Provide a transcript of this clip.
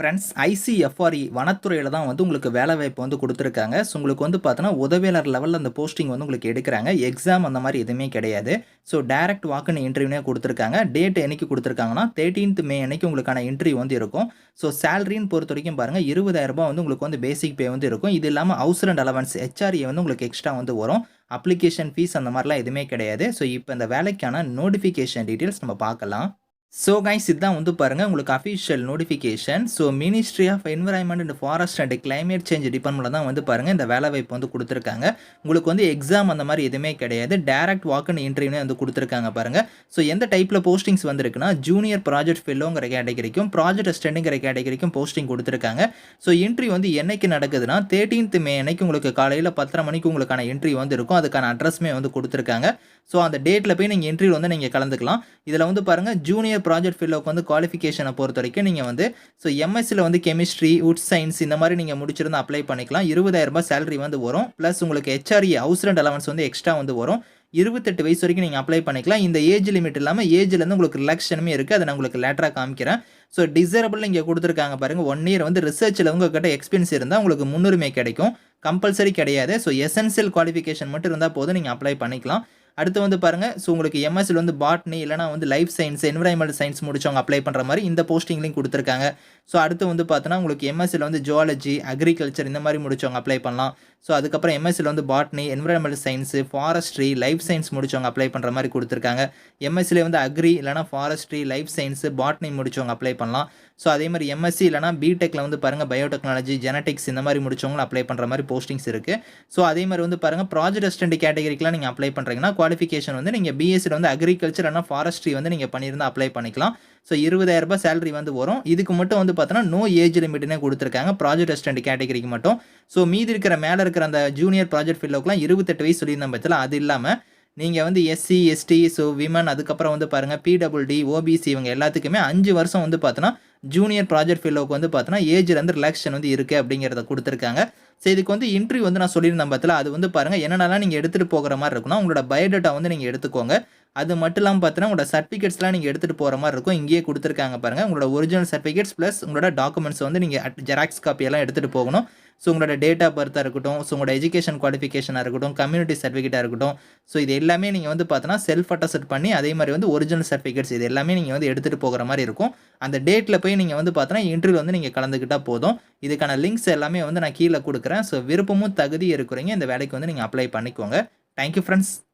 Friends ICFRE வனத்துறையில் தான் வந்து உங்களுக்கு வேலை வாய்ப்பு வந்து கொடுத்துருக்காங்க. ஸோ உங்களுக்கு வந்து பார்த்தோன்னா உதவியாளர் லெவலில் அந்த போஸ்டிங் வந்து உங்களுக்கு எடுக்கிறாங்க. எக்ஸாம் அந்த மாதிரி எதுவுமே கிடையாது. ஸோ டேரக்ட் வாக்குன்னு இன்டர்வியூனே கொடுத்துருக்காங்க. டேட் என்னைக்கு கொடுத்துருக்காங்கன்னா தேர்ட்டீன்த் மே அன்னைக்கு உங்களுக்கான இன்டர்வியூ வந்து இருக்கும். ஸோ சேலரின்னு பொறுத்த வரைக்கும் பாருங்கள் இருபதாயிரரூபா வந்து உங்களுக்கு வந்து பேசிக் பே வந்து இருக்கும். இது இல்லாமல் ஹவுஸ் அண்ட் அலவன்ஸ் ஹெச்ஆர்ஏ வந்து உங்களுக்கு எக்ஸ்ட்ரா வந்து வரும். அப்ளிகேஷன் ஃபீஸ் அந்த மாதிரிலாம் எதுவுமே கிடையாது. ஸோ இப்போ இந்த வேலைக்கான நோட்டிஃபிகேஷன் டீட்டெயில்ஸ் நம்ம பார்க்கலாம். ஸோ கைஸ் இதுதான் வந்து பாருங்கள் உங்களுக்கு official notification so ministry of environment and forest and climate change டிபார்ட்மெண்ட்டில் தான் வந்து பாருங்கள் இந்த வேலை வாய்ப்பு வந்து கொடுத்துருக்காங்க. உங்களுக்கு வந்து எக்ஸாம் அந்த மாதிரி எதுவுமே கிடையாது. டேரக்ட் வாக்குன்னு இன்டர்வியூனே வந்து கொடுத்துருக்காங்க பாருங்கள் ஸோ எந்த டைப்பில் போஸ்டிங்ஸ் வந்திருக்குன்னா ஜூனியர் ப்ராஜெக்ட் ஃபெல்லோங்கிற கேட்டகரிக்கும் ப்ராஜெக்ட் அஸ்டண்டிங்கிற கேட்டகரிக்கும் போஸ்டிங் கொடுத்துருக்காங்க. ஸோ இன்ட்ரி வந்து என்னைக்கு நடக்குதுன்னா தேர்ட்டீன்த் மே அன்னைக்கு உங்களுக்கு காலையில் பத்தரை மணிக்கு உங்களுக்கான இன்ட்ரி வந்து இருக்கும். அதுக்கான அட்ரஸ்மே வந்து கொடுத்துருக்காங்க. ஸோ அந்த டேட்டில் போய் நீங்கள் இன்டர்வியூ வந்து நீங்கள் கலந்துக்கலாம். இதில் வந்து பாருங்கள் ஜூனியர் ப்ராஜெக்ட் ஃபீல்டுக்கு வந்து குவாலிஃபிகேஷனை பொறுத்த வரைக்கும் நீங்கள் வந்து ஸோ எம்எஸ்சியில் வந்து கெமிஸ்ட்ரி உட் சயின்ஸ் இந்த மாதிரி நீங்கள் முடிச்சிருந்தால் அப்ளை பண்ணிக்கலாம். இருபதாயிரம் ரூபாய் சேலரி வந்து வரும். ப்ளஸ் உங்களுக்கு ஹெச்ஆர்இ ஹவுஸ் ரெண்ட் அலவன்ஸ் வந்து எக்ஸ்ட்ரா வந்து வரும். இருபத்தெட்டு வயசு வரைக்கும் நீங்கள் அப்ளை பண்ணிக்கலாம். இந்த ஏஜ் லிமிட் இல்லாமல் ஏஜ்லேருந்து உங்களுக்கு ரிலாக்ஷனுமே இருக்குது அதை நான் உங்களுக்கு லேட்டராக காமிக்கிறேன். ஸோ டிசரபிள் இங்கே கொடுத்துருக்காங்க பாருங்கள் ஒன் இயர் வந்து ரிசர்ச்சில் உங்ககிட்ட எக்ஸ்பீரியன்ஸ் இருந்தால் உங்களுக்கு முன்னுரிமை கிடைக்கும். கம்பல்சரி கிடையாது. ஸோ எசென்சியல் குவாலிஃபிகேஷன் மட்டும் இருந்தால் போதும். நீங்கள் அப்ளை பண்ணிக்கலாம். அடுத்து வந்து பாருங்கள் ஸோ உங்களுக்கு எம்எஸ்சில் வந்து பாட்னி இல்லைனா வந்து லைஃப் சயின்ஸ் என்விரான்மெண்ட் சயின்ஸ் முடிச்சவங்க அப்ளை பண்ணுற மாதிரி இந்த போஸ்டிங்லையும் கொடுத்துருக்காங்க. ஸோ அடுத்து வந்து பார்த்தோன்னா உங்களுக்கு எம்எஸ்சியில் வந்து ஜுவாலஜி அக்ரிகல்ச்சர் இந்த மாதிரி முடிச்சவங்க அப்ளை பண்ணலாம். ஸோ அதுக்கப்புறம் எம்எஸ்சியில் வந்து botany environmental science forestry life science முடித்தவங்க அப்ளை பண்ணுற மாதிரி கொடுத்துருக்காங்க. எம்எஸ்சியில் வந்து அக்ரி இல்லைனா ஃபாரஸ்ட்ரி லைஃப் சயின்ஸு பாட்னி முடித்தவங்க அப்ளை பண்ணலாம். ஸோ அதே மாதிரி எம்எஸ்சி இல்லைனா பிடெக்கில் வந்து பாருங்கள் பயோடெக்னாலஜி ஜெனட்டிக்ஸ் இந்த மாதிரி முடிச்சவங்களும் அப்ளை பண்ணுற மாதிரி போஸ்டிங்ஸ் இருக்குது ஸோ அதே மாதிரி வந்து பாருங்கள் ப்ராஜெக்ட் அசிஸ்டன்ட் கேட்டகரிக்கெலாம் நீங்கள் அப்ளை பண்ணுறீங்கன்னா குவாலிஃபிகேஷன் வந்து நீங்கள் பிஎஸ்சியில் வந்து அக்ரிகல்ச்சர் இல்லைனா ஃபாரஸ்ட்ரி வந்து நீங்கள் பண்ணியிருந்தால் அப்ளை பண்ணிக்கலாம். ஸோ இருபதாயிரம் ரூபாய் சேலரி வந்து வரும். இதுக்கு மட்டும் வந்து பார்த்தோன்னா நோ ஏஜ் லிமிட்னே கொடுத்துருக்காங்க. ப்ராஜெக்ட் அசிஸ்டன்ட் கேட்டகரிக்கு மட்டும். ஸோ மீதி இருக்கிற மேலே இருக்கிற அந்த ஜூனியர் ப்ராஜெக்ட் ஃபீல்டுக்குலாம் இருபத்தெட்டு வயசு சொல்லியிருந்தோம் பட்சத்தில் அது இல்லாமல் நீங்கள் வந்து எஸ்சி எஸ்டி ஸோ விமன் அதுக்கப்புறம் வந்து பாருங்கள் பிடபிள்டி ஓபிசி இவங்க எல்லாத்துக்குமே அஞ்சு வருஷம் வந்து பார்த்தோன்னா ஜூனியர் ப்ராஜெக்ட் ஃபீல்டுக்கு வந்து பார்த்தோன்னா ஏஜ்லேருந்து ரிலாக்ஷன் வந்து இருக்குது அப்படிங்கிறத கொடுத்துருக்காங்க. ஸோ இதுக்கு வந்து இன்ட்ரிவ் வந்து நான் சொல்லியிருந்தேன் பத்தில் அது வந்து பாருங்கள் என்னென்னலாம் நீங்கள் எடுத்துகிட்டு போகிற மாதிரி இருக்குன்னா உங்களோட பயோடேட்டா வந்து நீங்கள் எடுத்துக்கோங்க. அது மட்டும் இல்லாமல் பார்த்தீங்கன்னா உங்களோட சர்டிஃபிகேட்ஸ்லாம் நீங்கள் எடுத்துகிட்டு போகிற மாதிரி இருக்கும். இங்கேயே கொடுத்துருக்காங்க பாருங்கள் உங்களோட ஒரிஜினல் சர்டிஃபிகேட்ஸ் ப்ளஸ் உங்களோட டாக்குமெண்ட்ஸ் வந்து நீங்கள் ஜெராக்ஸ் காப்பியெல்லாம் எடுத்துகிட்டு போகணும். ஸோ உங்களோட டேட் ஆஃப் பர்த்தாக இருக்கட்டும் ஸோ உங்களோட எஜுகேஷன் குவாலிஃபிகேஷனாக இருக்கட்டும் கம்யூனிட்டி சர்டிஃபிகேட்டாக இருக்கட்டும். ஸோ இது எல்லாமே நீங்கள் வந்து பார்த்தோன்னா செல்ஃப் அட்டஸ்ட் பண்ணி அதே மாதிரி வந்து ஒரிஜினல் சர்டிஃபிகேட்ஸ் இது எல்லாமே நீங்கள் வந்து எடுத்துகிட்டு போகிற மாதிரி இருக்கும். அந்த டேட்டில் போய் நீங்கள் வந்து பார்த்தோன்னா இன்டர்வியூ வந்து நீங்கள் கலந்துக்கிட்டால் போதும். இதுக்கான லிங்க்ஸ் எல்லாமே வந்து நான் கீழே கொடுக்குறேன். ஸோ விருப்பமும் தகுதி இருக்கிறீங்க. இந்த வேலைக்கு வந்து நீங்கள் அப்ளை பண்ணிக்கோங்க. Thank you friends